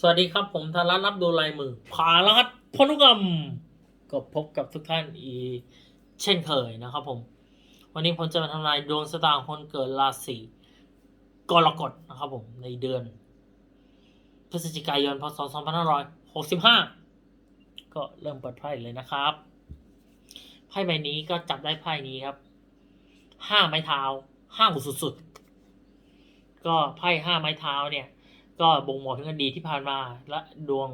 สวัสดีครับผมธารัตน์รับดูลายมือผาลัดพนุกรรมก็พบกับทุกท่านอีเช่นเคยนะครับผม วันนี้ผมจะมาทำนายดวงชะตาของคนเกิดราศีกรกฎนะครับผมในเดือน พฤศจิกายนพศ 2565 ก็เริ่มเปิดไพ่เลยนะครับไพ่ใบนี้ก็จับได้ไพ่นี้ครับห้าไม้เท้าห้าวสุดๆก็ไพ่ห้าไม้เท้าเนี่ย ก็บ่งบอกถึงอดีตที่ผ่านมาและดวง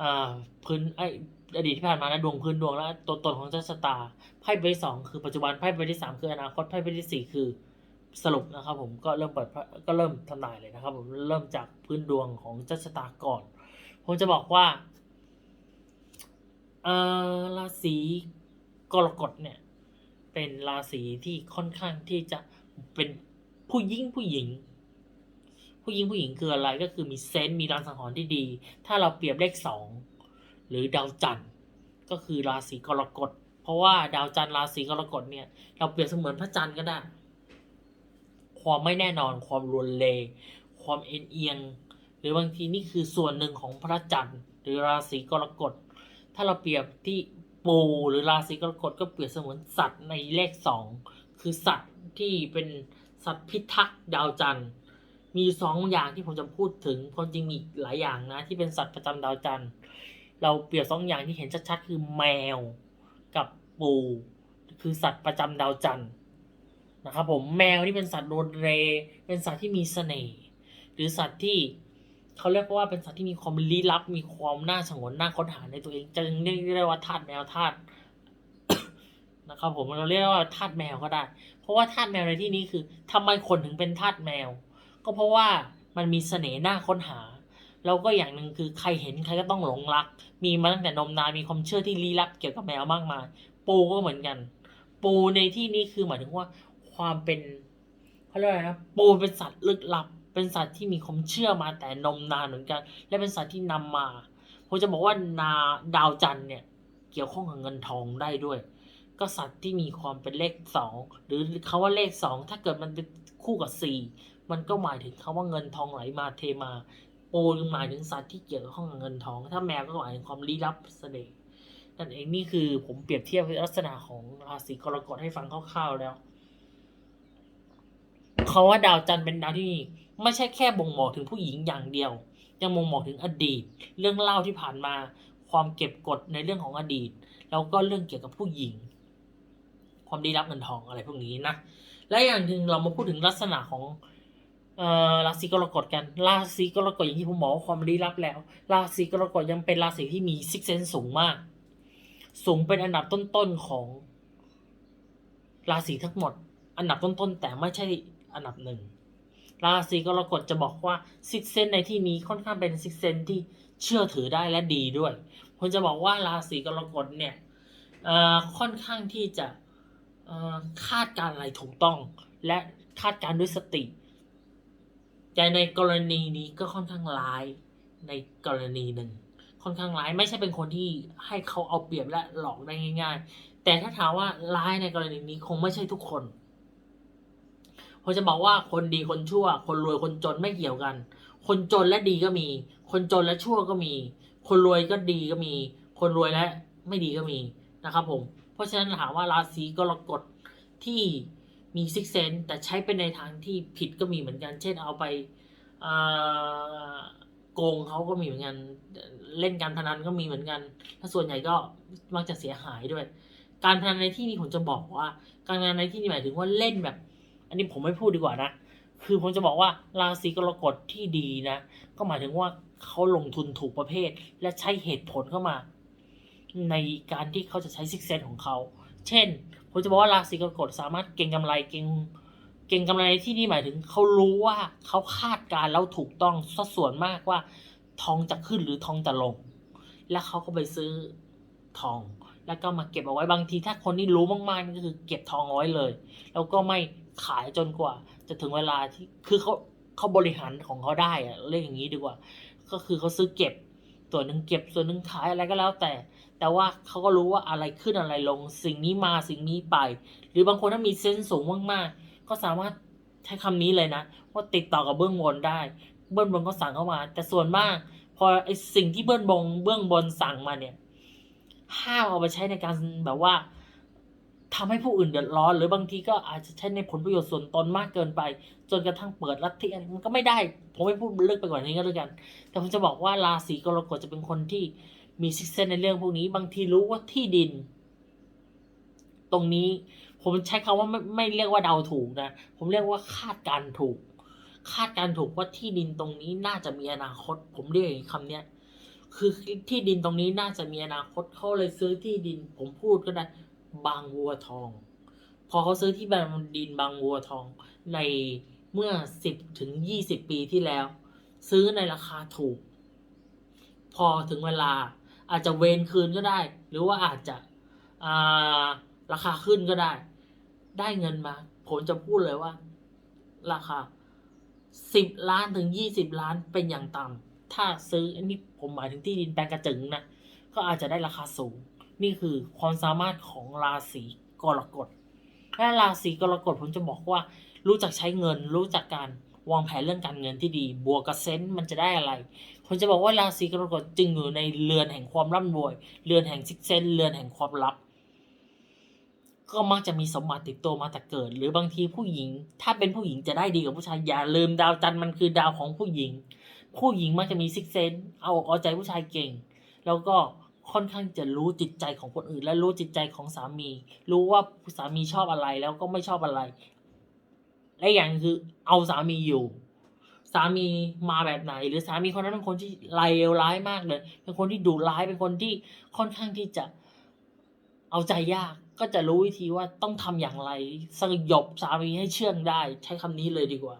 อ่าพื้นไออดีตที่ผ่านมาและดวงพื้นดวงและตัวตนของเจ้าชะตาไพ่ใบที่สองคือปัจจุบันไพ่ใบที่สามคืออนาคตไพ่ใบที่สี่คือสรุปนะครับ ผมก็เริ่มเปิดก็เริ่มทำนายเลยนะครับ ผมเริ่มจากพื้นดวงของเจ้าชะตาก่อน ผมจะบอกว่าเอ่อราศีกรกฎเนี่ย เป็นราศีที่ค่อนข้างที่จะเป็นผู้หญิงผู้หญิง ผู้หญิงผู้หญิงคืออะไรก็คือมีเซนส์มีรางสังหรณ์ที่ดี ถ้าเราเปรียบเลขสองหรือดาวจันทร์ก็คือราศีกรกฎ เพราะว่าดาวจันทร์ราศีกรกฎเนี่ย เราเปรียบเสมือนพระจันทร์ก็ได้ ความไม่แน่นอนความรวนเล ความเอ็นเอียง หรือบางทีนี่คือส่วนหนึ่งของพระจันทร์หรือราศีกรกฎ ถ้าเราเปรียบที่ปูหรือราศีกรกฎก็เปรียบเสมือนสัตว์ในเลขสองคือสัตว์ที่เป็นสัตว์พิทักษ์ดาวจันทร์ มีสองอย่างที่ผมจะพูดถึงความจริงมีอีกหลายอย่างนะ ที่เป็นสัตว์ประจำดาวจันทร์ เราเปรียบสองอย่างที่เห็นชัดๆ คือแมวกับปู คือสัตว์ประจำดาวจันทร์นะครับผมแมวนี่เป็นสัตว์โรนเร เป็นสัตว์ที่มีเสน่ห์หรือสัตว์ที่เขาเรียกว่าเป็นสัตว์ที่มีความลี้ลับ มีความน่าสงวนน่าค้นหาในตัวเองจึงเรียกได้ว่าธาตุแมวธาตุนะครับผมเราเรียกว่าธาตุแมวก็ได้ เพราะว่าธาตุแมวในที่นี้คือทำไมคนถึงเป็นธาตุแมว ก็เพราะว่ามันมีเสน่ห์น่าค้นหา แล้วก็อย่างหนึ่งคือใครเห็นใครก็ต้องหลงรัก มีมาตั้งแต่นมนานมีความเชื่อที่ลี้ลับเกี่ยวกับแมวมากมาย ปูก็เหมือนกัน ปูในที่นี้คือหมายถึงว่าความเป็นเขาเรียกอะไรนะปูเป็นสัตว์ลึกลับ เป็นสัตว์ที่มีความเชื่อมาแต่นมนานเหมือนกัน และเป็นสัตว์ที่นำมาผมจะบอกว่านาดาวจันทร์เนี่ยเกี่ยวข้องกับเงินทองได้ด้วย ก็สัตว์ที่มีความเป็นเลขสองหรือคาว่าเลขสองถ้าเกิดมันเป็นคู่กับสี่ มันก็หมายถึงคาว่าเงินทองไหลมาเทมาปูหมายถึงสัตว์ที่เกี่ยวข้องกับเงินทอง ถ้าแมวก็หมายถึงความลี้ลับเสน่ห์นั่นเองนี่คือผมเปรียบเทียบลักษณะของราศีกรกฎให้ฟังคร่าวๆแล้วเขาว่าดาวจันทร์เป็นดาวที่ไม่ใช่แค่บ่งบอกถึงผู้หญิงอย่างเดียว ยังบ่งบอกถึงอดีต เรื่องเล่าที่ผ่านมา ความเก็บกดในเรื่องของอดีต แล้วก็เรื่องเกี่ยวกับผู้หญิง ความดีรับเงินทองอะไรพวกนี้นะ และอย่างหนึ่งเรามาพูดถึงลักษณะของ ราศีกรกฎกันราศีกรกฎอย่างที่ผมบอกว่าความลี้ลับแล้ว ราศีกรกฎยังเป็นราศีที่มีซิกเซนสูงมาก สูงเป็นอันดับต้นๆของ ราศีทั้งหมด อันดับต้นๆแต่ไม่ใช่อันดับหนึ่งราศีกรกฎจะบอกว่าซิกเซนในที่นี้ค่อนข้างเป็นซิกเซนที่เชื่อถือได้และดีด้วยผมจะบอกว่าราศีกรกฎเนี่ยค่อนข้างที่จะคาดการณ์อะไรถูกต้อง และคาดการณ์ด้วยสติ แต่ในกรณีนี้ก็ค่อนข้างร้ายในกรณีหนึ่ง ค่อนข้างร้ายไม่ใช่เป็นคนที่ให้เขาเอาเปรียบและหลอกได้ง่าย ๆ แต่ถ้าถามว่าร้ายในกรณีนี้คงไม่ใช่ทุกคนผมจะบอกว่าคนดีคนชั่ว คนรวยคนจนไม่เกี่ยวกัน คนจนและดีก็มี คนจนและชั่วก็มี คนรวยก็ดีก็มี คนรวยและไม่ดีก็มีนะครับผม เพราะฉะนั้นถามว่าราศีกรกฎที่ มีซิกเซนแต่ใช้เป็นในทางที่ผิดก็มีเหมือนกัน เช่นเอาไปโกงเขาก็มีเหมือนกัน เล่นการพนันก็มีเหมือนกัน ถ้าส่วนใหญ่ก็มักจะเสียหายด้วย การพนันในที่นี้ผมจะบอกว่า การพนันในที่นี้หมายถึงว่าเล่นแบบ อันนี้ผมไม่พูดดีกว่านะ คือผมจะบอกว่าราศีกรกฎที่ดีนะ ก็หมายถึงว่าเขาลงทุนถูกประเภท และใช้เหตุผลเข้ามา ในการที่เขาจะใช้ซิกเซนของเขา เช่น ผมจะบอกว่าราศีกรกฎสามารถเก็งกำไรเก็งเก่งกำไรในที่นี่หมายถึงเขารู้ว่าเขาคาดการแล้วถูกต้องสัดส่วนมากว่า ทองจะขึ้นหรือทองจะลง แล้วเขาก็ไปซื้อทอง แล้วก็มาเก็บเอาไว้บางที ถ้าคนที่รู้มากๆนี่ก็คือเก็บทองเอาไว้เลย แล้วก็ไม่ขายจนกว่า จะถึงเวลาที่คือเขาเขาบริหารของเขาได้อะเรียกอย่างนี้ดีกว่า ก็คือเขาซื้อเก็บส่วนหนึ่งเก็บส่วนหนึ่งขายอะไรก็แล้วแต่ แต่ว่าเขาก็รู้ว่าอะไรขึ้นอะไรลง สิ่งนี้มาสิ่งนี้ไป หรือบางคนถ้ามีเซนส์สูงมากๆ ก็สามารถใช้คำนี้เลยนะ ว่าติดต่อกับเบื้องบนได้ เบื้องบนก็สั่งเข้ามา แต่ส่วนมากพอไอสิ่งที่เบื้องบงเบื้องบนสั่งมาเนี่ยห้ามเอาไปใช้ในการแบบว่าทำให้ผู้อื่นเดือดร้อน หรือบางทีก็อาจจะใช้ในผลประโยชน์ส่วนตนมากเกินไป จนกระทั่งเปิดลัทธิอะไรมันก็ไม่ได้ ผมไม่พูดลึกไปกว่านี้ก็แล้วกัน แต่ผมจะบอกว่าราศีกรกฎจะเป็นคนที่ มีซิกเซนในเรื่องพวกนี้ บางทีรู้ว่าที่ดิน ตรงนี้ ผมใช้คำว่าไม่ไม่เรียกว่าเดาถูกนะ ผมเรียกว่าคาดการถูก คาดการถูกว่าที่ดินตรงนี้น่าจะมีอนาคต ผมเรียกอย่างคำเนี้ย คือที่ดินตรงนี้น่าจะมีอนาคตเขาเลยซื้อที่ดิน ผมพูดก็ได้บางวัวทอง พอเขาซื้อที่บางดินบางวัวทองในเมื่อสิบถึงยี่สิบปีที่แล้ว ซื้อในราคาถูก พอถึงเวลา อาจจะเวนคืนก็ได้ หรือว่าอาจจะาราคาขึ้นก็ได้ ได้เงินมา ผมจะพูดเลยว่า ราคาสิบล้านถึงยี่สิบล้านเป็นอย่างต่ำถ้าซื้ออันนี้ผมหมายถึงที่ดินแปลงกระจึงนะก็อาจจะได้ราคาสูง นี่คือความสามารถของราศีกรกฎและราศีกรกฎผมจะบอกว่า รู้จักใช้เงิน รู้จักการวางแผนเรื่องการเงินที่ดี บวกกับเซนต์มันจะได้อะไร ผมจะบอกว่าราศีกรกฎจึงอยู่ในเรือนแห่งความร่ำรวย เรือนแห่งซิกเซนเรือนแห่งความลับ ก็มักจะมีสมบัติติดตัวมาแต่เกิด หรือบางทีผู้หญิง ถ้าเป็นผู้หญิงจะได้ดีกว่าผู้ชายอย่าลืมดาวจันทร์มันคือดาวของผู้หญิง ผู้หญิงมักจะมีซิกเซนเอาอกเอาใจผู้ชายเก่ง แล้วก็ค่อนข้างจะรู้จิตใจของคนอื่น และรู้จิตใจของสามี รู้ว่าสามีชอบอะไรแล้วก็ไม่ชอบอะไร และอย่างหนึ่งคือเอาสามีอยู่ สามีมาแบบไหน หรือสามีคนนั้นเป็นคนที่เลวร้ายมากเลย เป็นคนที่ดุร้ายเป็นคนที่ค่อนข้างที่จะเอาใจยากก็จะรู้วิธีว่าต้องทำอย่างไรสยบสามีให้เชื่องได้ ใช้คำนี้เลยดีกว่า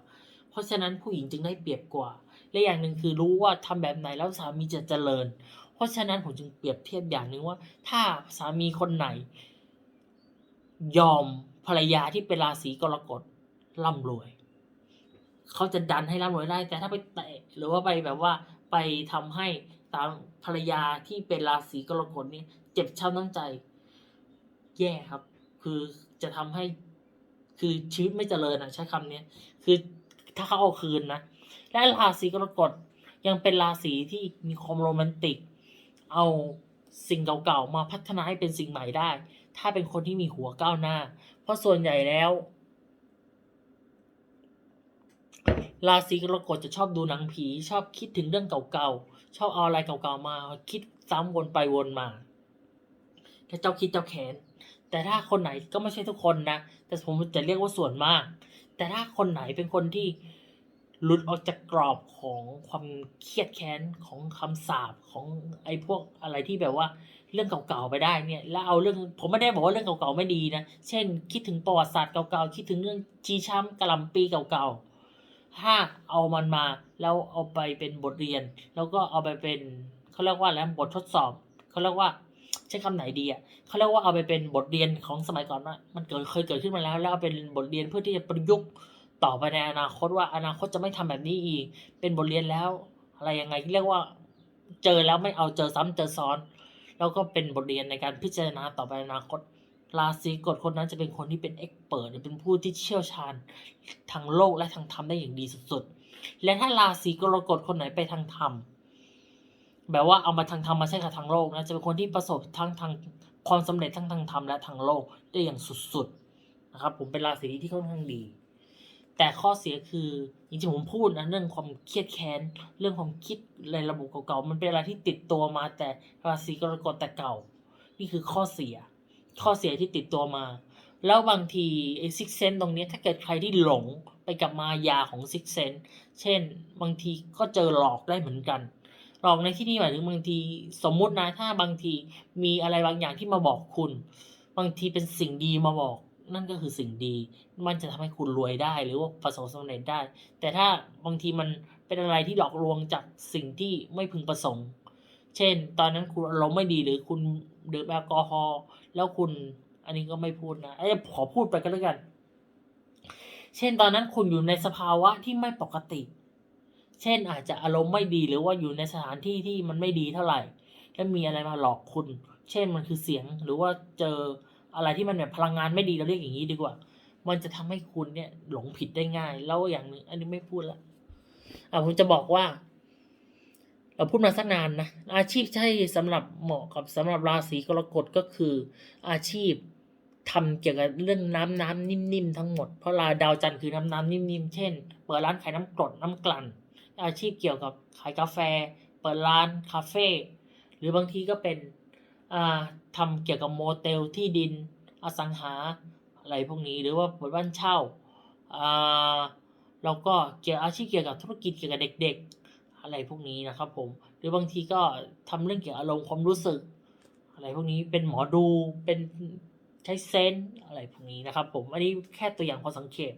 เพราะฉะนั้นผู้หญิงจึงได้เปรียบกว่า และอย่างหนึ่งคือรู้ว่าทำแบบไหนแล้วสามีจะเจริญ เพราะฉะนั้นผมจึงเปรียบเทียบอย่างหนึ่งว่า ถ้าสามีคนไหน ยอมภรรยาที่เป็นราศีกรกฎร่ำรวย เขาจะดันให้ร่ำรวยได้ แต่ถ้าไปเตะหรือว่าไปแบบว่าไปทำให้ตามภรรยาที่เป็นราศีกรกฎนี่เจ็บช้ำน้ำใจ แย่ครับ คือจะทำให้ คือชีวิตไม่เจริญนะใช้คำนี้คือถ้าเขาเอาคืนนะและราศีกรกฎยังเป็นราศีที่มีความโรแมนติก เอาสิ่งเก่าๆมาพัฒนาให้เป็นสิ่งใหม่ได้ ถ้าเป็นคนที่มีหัวก้าวหน้า เพราะส่วนใหญ่แล้ว ราศีกรกฎจะชอบดูหนังผี ชอบคิดถึงเรื่องเก่าๆ ชอบเอาอะไรเก่าๆมา คิดซ้ำวนไปวนมาแค่เจ้าคิดเจ้าแค้นแต่ถ้าคนไหนก็ไม่ใช่ทุกคนนะ แต่ผมจะเรียกว่าส่วนมาก แต่ถ้าคนไหนเป็นคนที่หลุดออกจากกรอบของความเครียดแค้นของคำสาปของไอ้พวกอะไรที่แบบว่าเรื่องเก่าๆไปได้เนี่ยแล้วเอาเรื่องผมไม่ได้บอกว่าเรื่องเก่าๆไม่ดีนะ เช่น คิดถึงประวัติศาสตร์เก่าๆคิดถึงเรื่องชีช้ำกะล่ำปีเก่าๆ ถ้าเอามันมาแล้วเอาไปเป็นบทเรียน แล้วก็เอาไปเป็นเขาเรียกว่าอะไรบททดสอบเขาเรียกว่าใช้คำไหนดีอะเขาเรียกว่าเอาไปเป็นบทเรียนของสมัยก่อนว่ามันเกิดเคยเกิดขึ้นมาแล้ว แล้วเอาเป็นบทเรียนเพื่อที่จะประยุกต์ต่อไปในอนาคตว่าอนาคตจะไม่ทำแบบนี้อีก เป็นบทเรียนแล้ว อะไรยังไงเรียกว่าเจอแล้วไม่เอาเจอซ้ำเจอซ้อน แล้วก็เป็นบทเรียนในการพิจารณาต่อไปในอนาคต ราศีกฎคนนั้นจะเป็นคนที่เป็นเอ็กเปิดเป็นผู้ที่เชี่ยวชาญทางโลกและทางธรรมได้อย่างดีสุดๆ และถ้าราศีกรกฎคนไหนไปทางธรรมแบบว่าเอามาทางธรรมมาใช้กับทางโลกนะจะเป็นคนที่ประสบทั้งทางความสำเร็จทั้งทางธรรมและทางโลกได้อย่างสุดๆนะครับ ผมเป็นราศีที่ค่อนข้างดี แต่ข้อเสียคือจริงๆผมพูดนะเรื่องความเครียดแค้นเรื่องความคิดในระบบเก่าๆมันเป็นอะไรที่ติดตัวมาแต่ราศีกรกฎแต่เก่า นี่คือข้อเสีย ข้อเสียที่ติดตัวมา แล้วบางทีไอ้ซิกเซนตรงนี้ถ้าเกิดใครที่หลงไปกับมายาของซิกเซนเช่น บางทีก็เจอหลอกได้เหมือนกัน หลอกในที่นี้หมายถึงบางทีสมมุตินะถ้าบางทีมีอะไรบางอย่างที่มาบอกคุณ บางทีเป็นสิ่งดีมาบอกนั่นก็คือสิ่งดี มันจะทำให้คุณรวยได้หรือว่าประสบความสำเร็จได้ แต่ถ้าบางทีมันเป็นอะไรที่หลอกลวงจากสิ่งที่ไม่พึงประสงค์ เช่น ตอนนั้นคุณอารมณ์ไม่ดีหรือคุณ ดื่มแอลกอฮอล์แล้วคุณ อันนี้ก็ไม่พูดนะเอ้ขอพูดไปก็แล้วกัน เช่นตอนนั้นคุณอยู่ในสภาวะที่ไม่ปกติ เช่นอาจจะอารมณ์ไม่ดีหรือว่าอยู่ในสถานที่ที่มันไม่ดีเท่าไหร่ แล้วมีอะไรมาหลอกคุณ เช่นมันคือเสียงหรือว่าเจออะไรที่มันแบบพลังงานไม่ดีเราเรียกอย่างนี้ดีกว่า มันจะทำให้คุณเนี่ยหลงผิดได้ง่าย แล้วอย่างหนึ่งอันนี้ไม่พูดละอะผมจะบอกว่า เราพูดมาสักนานนะ อาชีพใช่สำหรับเหมาะกับสำหรับราศีกรกฎก็คือ อาชีพทำเกี่ยวกับเรื่องน้ำน้ำนิ่มๆทั้งหมด เพราะลาดาวจันทร์คือน้ำน้ำนิ่มๆ เช่น เปิดร้านขายน้ำกรดน้ำกลั่น อาชีพเกี่ยวกับขายกาแฟ เปิดร้านคาเฟ่หรือบางทีก็เป็นอ่าทำเกี่ยวกับโมเตลที่ดิน อสังหาอะไรพวกนี้หรือว่าเปิดบ้านเช่าอ่าแล้วก็เกี่ยวอาชีพเกี่ยวกับธุรกิจเกี่ยวกับเด็ก ๆ อะไรพวกนี้นะครับผมหรือบางทีก็ทำเรื่องเกี่ยวกับอารมณ์ความรู้สึก อะไรพวกนี้เป็นหมอดูเป็นใช้เซนอะไรพวกนี้นะครับ ผมอันนี้แค่ตัวอย่างพอสังเกต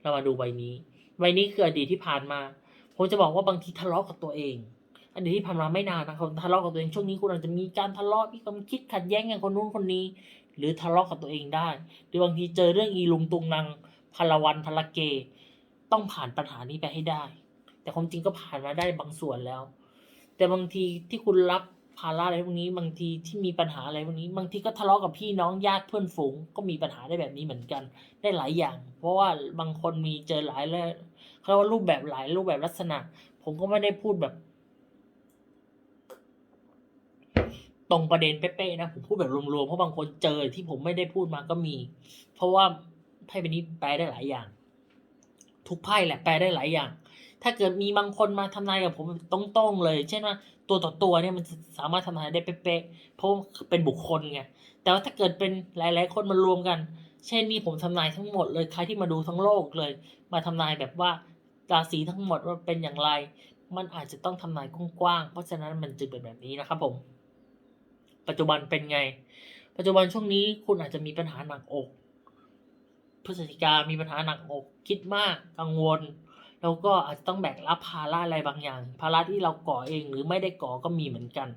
เรามาดูใบนี้ ใบนี้คืออดีตที่ผ่านมา ผมจะบอกว่าบางทีทะเลาะกับตัวเองอดีตที่ผ่านมาไม่นานนะครับทะเลาะกับตัวเองช่วงนี้คุณอาจจะมีการทะเลาะมีความคิดขัดแย้งกับคนนู้นคนนี้ หรือทะเลาะกับตัวเองได้ หรือบางทีเจอเรื่องอีลุงตุงนางพลวันพลเก ต้องผ่านปัญหานี้ไปให้ได้ แต่ความจริงก็ผ่านมาได้บางส่วนแล้ว แต่บางทีที่คุณรับภาระอะไรพวกนี้ บางทีที่มีปัญหาอะไรพวกนี้ บางทีก็ทะเลาะกับพี่น้องญาติเพื่อนฝูง ก็มีปัญหาได้แบบนี้เหมือนกัน ได้หลายอย่าง เพราะว่าบางคนมีเจอหลายแล้วเขาเรียกว่ารูปแบบหลายรูปแบบลักษณะ ผมก็ไม่ได้พูดแบบ ตรงประเด็นเป๊ะๆนะผมพูดแบบรวมๆเพราะบางคนเจอที่ผมไม่ได้พูดมาก็มี เพราะว่าไพ่ใบนี้แปลได้หลายอย่าง ทุกไพ่แหละแปลได้หลายอย่าง ถ้าเกิดมีบางคนมาทำนายกับผมตรงๆเลย เช่นว่าตัวต่อตัวเนี่ยมันสามารถทำนายได้เป๊ะๆเพราะเป็นบุคคลไงแต่ว่าถ้าเกิดเป็นหลายๆคนมารวมกัน เช่นนี่ผมทำนายทั้งหมดเลยใครที่มาดูทั้งโลกเลย มาทำนายแบบว่าราศีทั้งหมดว่าเป็นอย่างไร มันอาจจะต้องทำนายกว้างๆเพราะฉะนั้นมันจึงเป็นแบบนี้นะครับผม ปัจจุบันเป็นไง ปัจจุบันช่วงนี้คุณอาจจะมีปัญหาหนักอกพฤศจิกามีปัญหาหนักอก คิดมากกังวล แล้วก็อาจจะต้องแบกรับภาระอะไรบางอย่าง ภาระที่เราก่อเองหรือไม่ได้ก่อก็มีเหมือนกัน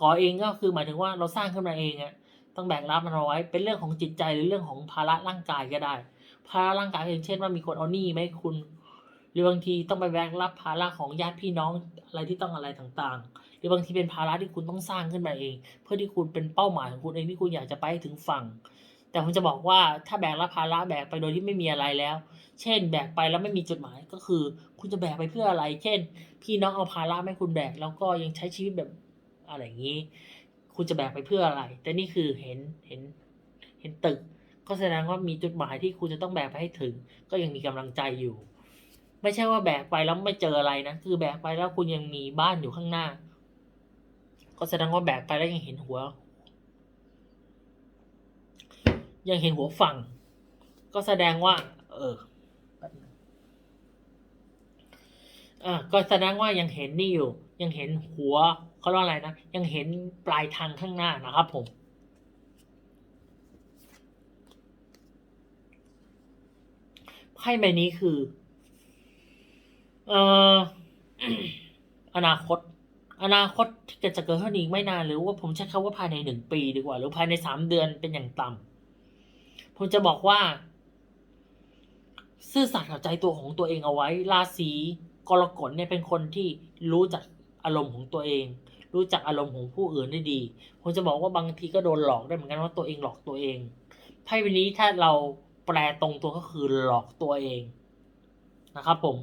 ก่อเองก็คือหมายถึงว่าเราสร้างขึ้นมาเองอะต้องแบกรับมันเอาไว้เป็นเรื่องของจิตใจหรือเรื่องของภาระร่างกายก็ได้ ภาระร่างกายอย่างเช่นว่ามีคนเอาหนี้ไหมคุณหรือบางทีต้องไปแบกรับภาระของญาติพี่น้องอะไรที่ต้องอะไรต่างๆ หรือบางทีเป็นภาระที่คุณต้องสร้างขึ้นมาเอง เพื่อที่คุณเป็นเป้าหมายของคุณเองที่คุณอยากจะไปถึงฝั่ง แต่ผมจะบอกว่าถ้าแบกรับภาระแบกไปโดยที่ไม่มีอะไรแล้ว เช่น แบกไปแล้วไม่มีจุดหมายก็คือ คุณจะแบกไปเพื่ออะไร เช่น พี่น้องเอาภาระให้คุณแบกแล้วก็ยังใช้ชีวิตแบบอะไรอย่างนี้ คุณจะแบกไปเพื่ออะไร แต่นี่คือเห็นเห็นเห็นตึก ก็แสดงว่ามีจุดหมายที่คุณจะต้องแบกไปให้ถึง ก็ยังมีกำลังใจอยู่ ไม่ใช่ว่าแบกไปแล้วไม่เจออะไรนะคือแบกไปแล้วคุณยังมีบ้านอยู่ข้างหน้า ก็แสดงว่าแบกไปแล้วยังเห็นหัว ยังเห็นหัวฝั่ง ก็แสดงว่า เอออ่าก็แสดงว่ายังเห็นนี่อยู่ ยังเห็นหัวเขาเรียกอะไรนะ ยังเห็นปลายทางข้างหน้านะครับผมไพ่ใบนี้คือเอ่ออนาคต อนาคตที่จะเกิดขึ้นอีกไม่นานหรือว่าผมใช้คำว่าภายในหนึ่งปีดีกว่า หรือภายในสามเดือนเป็นอย่างต่ำ ผมจะบอกว่า ซื่อสัตย์กับใจตัวของตัวเองเอาไว้ ราศีกรกฎเนี่ยเป็นคนที่รู้จักอารมณ์ของตัวเอง รู้จักอารมณ์ของผู้อื่นได้ดี ผมจะบอกว่าบางทีก็โดนหลอกได้เหมือนกันว่าตัวเองหลอกตัวเองไพ่ใบนี้ถ้าเราแปลตรงตัวก็คือหลอกตัวเองนะครับผม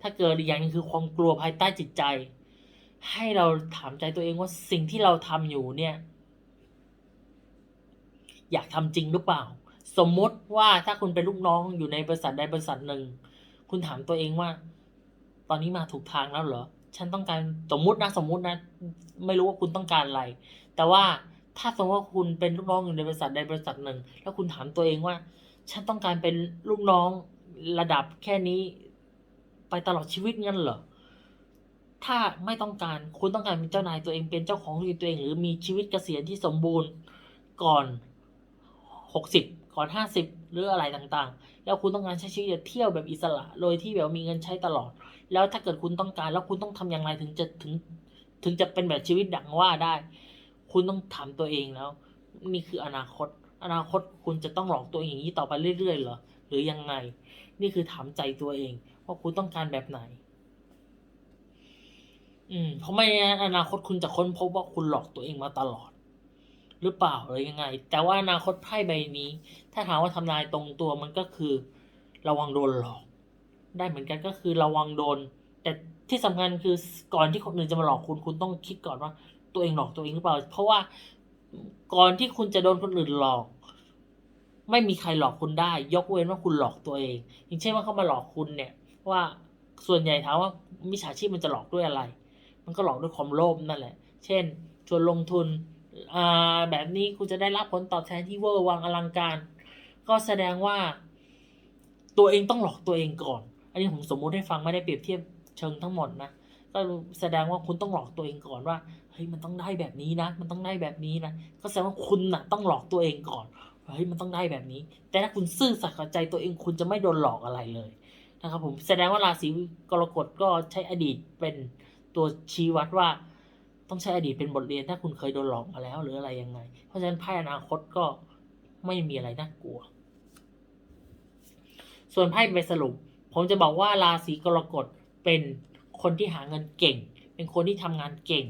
ถ้าเกิดอย่างนึงคือความกลัวภายใต้จิตใจ ให้เราถามใจตัวเองว่าสิ่งที่เราทำอยู่เนี่ย อยากทำจริงหรือเปล่า สมมติว่าถ้าคุณเป็นลูกน้องอยู่ในบริษัทใดบริษัทหนึ่ง คุณถามตัวเองว่า ตอนนี้มาถูกทางแล้วเหรอ ฉันต้องการสมมตินะสมมตินะ ไม่รู้ว่าคุณต้องการอะไร แต่ว่าถ้าสมมติว่าคุณเป็นลูกน้องอยู่ในบริษัทใดบริษัทหนึ่ง แล้วคุณถามตัวเองว่า ฉันต้องการเป็นลูกน้องระดับแค่นี้ ไปตลอดชีวิตงั้นเหรอถ้าไม่ต้องการคุณต้องการเป็นเจ้านายตัวเองเป็นเจ้าของธุรกิจตัวเอง หรือมีชีวิตเกษียณที่สมบูรณ์ก่อนหกสิบ คอร์ห้าสิบหรืออะไรต่างๆ แล้วคุณต้องการใช้ชีวิตเที่ยวแบบอิสระ โดยที่แบบมีเงินใช้ตลอด แล้วถ้าเกิดคุณต้องการแล้วคุณต้องทำอย่างไรถึงจะถึง ถึงจะเป็นแบบชีวิตดังว่าได้ คุณต้องถามตัวเองแล้ว นี่คืออนาคต อนาคตคุณจะต้องหลอกตัวเองอย่างนี้ต่อไปเรื่อยๆเหรอหรือยังไง นี่คือถามใจตัวเอง ว่าคุณต้องการแบบไหน อืมเพราะไม่อนาคตคุณจะค้นพบว่าคุณหลอกตัวเองมาตลอด หรือเปล่าหรือยังไง แต่ว่าอนาคตไพ่ใบนี้ ถ้าถามว่าทำนายตรงตัวมันก็คือ ระวังโดนหลอก ได้เหมือนกันก็คือระวังโดน แต่ที่สำคัญคือก่อนที่คนอื่นจะมาหลอกคุณคุณต้องคิดก่อนว่า ตัวเองหลอกตัวเองหรือเปล่า เพราะว่าก่อนที่คุณจะโดนคนอื่นหลอก ไม่มีใครหลอกคุณได้ ยกเว้นว่าคุณหลอกตัวเอง อย่างเช่นว่าเขามาหลอกคุณเนี่ย ว่าส่วนใหญ่ถามว่ามิจฉาชีพมันจะหลอกด้วยอะไร มันก็หลอกด้วยความโลภนั่นแหละ เช่น ชวนลงทุน แบบนี้คุณจะได้รับผลตอบแทนที่เวอร์วังอลังการ ก็แสดงว่าตัวเองต้องหลอกตัวเองก่อน อันนี้ผมสมมุติให้ฟังไม่ได้เปรียบเทียบเชิงทั้งหมดนะก็แสดงว่าคุณต้องหลอกตัวเองก่อนว่าเฮ้ยมันต้องได้แบบนี้นะ มันต้องได้แบบนี้นะก็แสดงว่าคุณน่ะต้องหลอกตัวเองก่อนว่าเฮ้ยมันต้องได้แบบนี้ แต่ถ้าคุณซื่อสัตย์กับใจตัวเองคุณจะไม่โดนหลอกอะไรเลยนะครับผมแสดงว่าราศีกรกฎก็ใช้อดีตเป็นตัวชี้วัดว่า ต้องใช้อดีตเป็นบทเรียนถ้าคุณเคยโดนหลอกมาแล้วหรืออะไรยังไง เพราะฉะนั้นไพ่อนาคตก็ไม่มีอะไรน่ากลัว ส่วนไพ่ใบสรุป ผมจะบอกว่าราศีกรกฎเป็นคนที่หาเงินเก่ง เป็นคนที่ทำงานเก่ง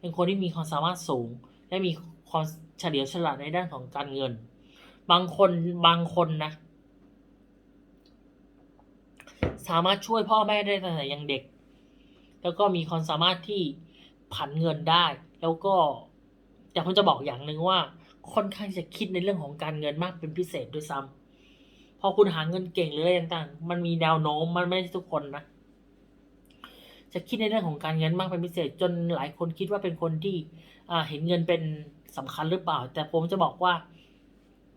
เป็นคนที่มีความสามารถสูง และมีความเฉลียวฉลาดในด้านของการเงิน บางคนบางคนนะ สามารถช่วยพ่อแม่ได้ตั้งแต่ยังเด็ก แล้วก็มีความสามารถที่ ผันเงินได้ แล้วก็แต่ผมจะบอกอย่างหนึ่งว่า ค่อนข้างจะคิดในเรื่องของการเงินมากเป็นพิเศษด้วยซ้ำพอคุณหาเงินเก่งหรืออะไรต่างๆ มันมีแนวโน้มมันไม่ใช่ทุกคนนะ จะคิดในเรื่องของการเงินมากเป็นพิเศษ จนหลายคนคิดว่าเป็นคนที่อ่าเห็นเงินเป็นสำคัญหรือเปล่า แต่ผมจะบอกว่า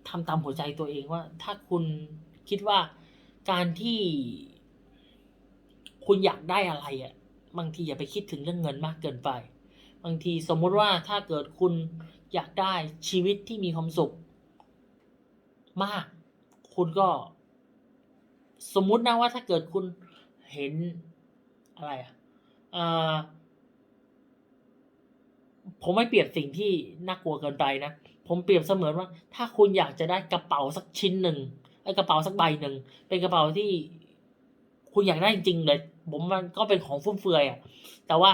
ทำตามหัวใจตัวเองว่า ถ้าคุณคิดว่าการที่คุณอยากได้อะไรอะ่ะ บางทีอย่าไปคิดถึงเรื่องเงินมากเกินไป บางทีสมมุติว่าถ้าเกิดคุณอยากได้ชีวิตที่มีความสุข มาก คุณก็ สมมุตินะว่าถ้าเกิดคุณเห็นอะไรอะอ่าผมไม่เปรียบสิ่งที่น่ากลัวเกินไปนะ ผมเปรียบเสมือนว่า ถ้าคุณอยากจะได้กระเป๋าสักชิ้นหนึ่งไอ้กระเป๋าสักใบหนึ่งเป็นกระเป๋าที่คุณอยากได้จริงๆเลย ผมมันก็เป็นของฟุ่มเฟือยอะแต่ว่า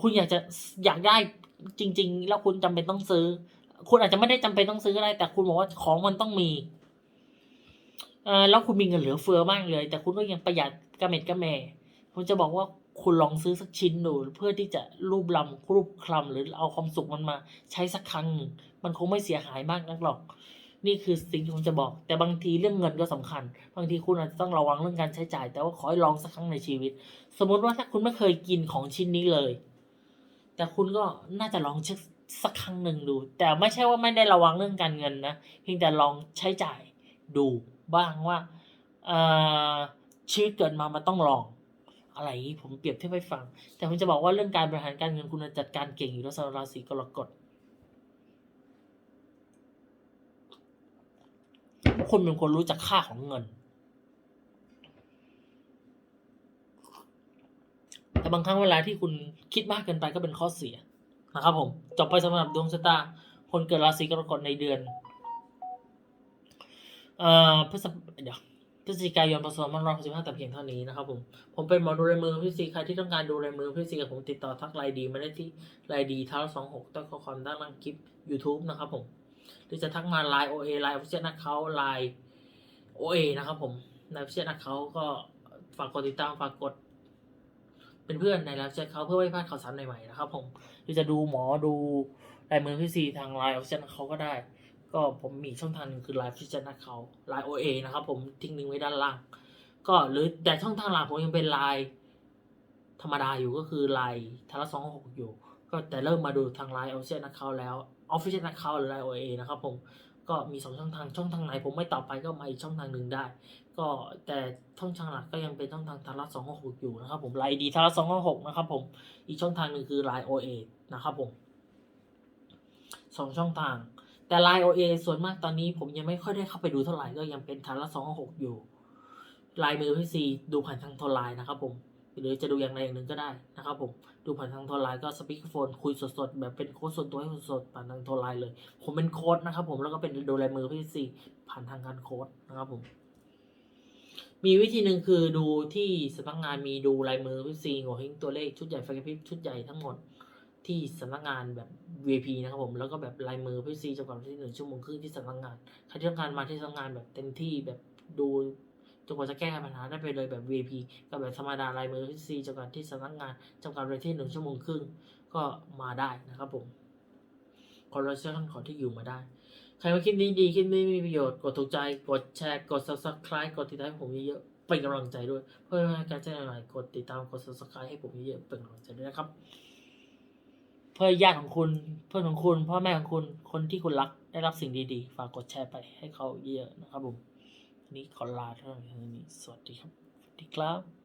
คุณอยากจะอยากได้จริง ๆ แล้วคุณจำเป็นต้องซื้อ คุณอาจจะไม่ได้จำเป็นต้องซื้ออะไร แต่คุณบอกว่าของมันต้องมีเออแล้วคุณมีเงินเหลือเฟือมากเลย แต่คุณก็ยังประหยัดกระเม็ดกระแม่ผมจะบอกว่าคุณลองซื้อสักชิ้นดูเพื่อที่จะรูปลำรูปคลำหรือเอาความสุขมันมา ใช้สักครั้งหนึ่งมันคงไม่เสียหายมากนักหรอก นี่คือสิ่งที่ผมจะบอก แต่บางทีเรื่องเงินก็สำคัญ บางทีคุณอาจจะต้องระวังเรื่องการใช้จ่าย แต่ว่าขอให้ลองสักครั้งในชีวิต สมมติว่าถ้าคุณไม่เคยกินของชิ้นนี้เลย แต่คุณก็น่าจะลองเช็คสักครั้งหนึ่งดู แต่ไม่ใช่ว่าไม่ได้ระวังเรื่องการเงินนะเพียงแต่ลองใช้จ่ายดูบ้างว่าอชีวิตเกิดมามันต้องลองอะไรนี้ผมเปรียบเทียบให้ฟัง แต่ผมจะบอกว่าเรื่องการบริหารการเงินคุณจัดการเก่งอยู่แล้วสำหรับราศีกรกฎ คุณเป็นคนรู้จักค่าของเงิน แต่บางครั้งเวลาที่คุณคิดมากเกินไปก็เป็นข้อเสียนะครับผมจบไปสำหรับดวงชะตาคนเกิดราศีกรกฎในเดือนเอ่อพฤษเดี๋ยวพฤศจิกายนพศ2565แต่เพียงเท่านี้นะครับผม ผมเป็นหมอดูลายมือพี่ซีใครที่ต้องการดูลายมือพี่ซีกับผมติดต่อทักไลน์ดีมาได้ที่ไลน์ดีท้าสองหกต้นข้อความด้านล่างคลิป YouTube นะครับผม หรือจะทักมาไลน์ OA ไลน์ Official Account ไลน์ OA นะครับผมใน Official Account ก็ฝากกดติดตามฝากกด เป็นเพื่อนในไลฟ์แชทเขาเพื่อไม่พลาดข่าวสารใหม่ๆนะครับผมหรือจะดูหมอดูลายมือพี่ซีทางไลน์ Official Account ก็ได้ ก็ผมมีช่องทางหนึงคือไลฟ์พิจารณาเขาไลน์โอเอนะครับผมทิ้งลิงก์ไว้ด้านล่าง ก็หรือแต่ช่องทางหลักผมยังเป็นไลน์ธรรมดาอยู่ก็คือไลน์ทาร์สองหกอยู่ ก็แต่เริ่มมาดูทางไลน์ออฟฟิเชียนักเขาแล้ว ออฟฟิเชียลนักเขาหรือไลโอเอนะครับผมก็มีสองช่องทางช่องทางไหนผมไม่ตอบไปก็มาอีกช่องทางหนึ่งได้ ก็แต่ช่องทางหลักก็ยังเป็นช่องทางทาร์สองหกอยู่นะครับผมไลน์ดีทาร์สองหกนะครับผมอีกช่องทางหนึ่งคือไลโอเอนะครับผมสองช่องทาง แต่ Line OA ส่วนมากตอนนี้ผมยังไม่ค่อยได้เข้าไปดูเท่าไหร่ก็ยังเป็นทันละสองหกอยู่ลายมือพี่ซีดูผ่านทางโทรไลน์นะครับผมหรือจะดูอย่างใดอย่างหนึ่งก็ได้นะครับผม ดูผ่านทางโทรไลน์ก็สปีกโฟนคุยสดๆ แบบเป็นโค้ดส่วนตัวให้สดๆผ่านทางโทรไลน์เลย ผมเป็นโค้ดนะครับผมแล้วก็เป็นดูลายมือพี่ซีผ่านทางการโค้ดนะครับผม มีวิธีหนึ่งคือดูที่สำนักงานมีดูลายมือพี่ซีโงเฮงตัวเลขชุดใหญ่ไฟกระพริบชุดใหญ่ทั้งหมดที่สำนักงานแบบ VIP นะครับผม แล้วก็แบบลายมือพี่ซีจำกัดที่หนึ่งชั่วโมงครึ่งที่สำนักงานใครที่ต้องการมาที่สำนักงานแบบเต็มที่แบบดู จนกว่าจะแก้ไขปัญหาได้ไปเลยแบบ VIP กับแบบธรรมดารายมือที่จำกัดที่สำนักงานจำกัดเวลาที่หนึ่งชั่วโมงครึ่งก็มาได้นะครับผมคอร์รัปชันขอที่อยู่มาได้ ใครว่าคลิปนี้ดีคลิปนี้มีประโยชน์ กดถูกใจ กดแชร์ กด subscribe กดติดตามให้ผมเยอะๆ เป็นกำลังใจด้วย เพื่อการแจ้งใหม่ๆกดติดตาม กด subscribe ให้ผมเยอะๆ เป็นกำลังใจด้วยนะครับ เพื่อญาติของคุณ เพื่อนของคุณ พ่อแม่ของคุณ คนที่คุณรัก ได้รับสิ่งดีๆ ฝากกดแชร์ไปให้เขาเยอะๆ นะครับผม นี้ขอลาเท่านี้สวัสดีครับสวัสดีครับ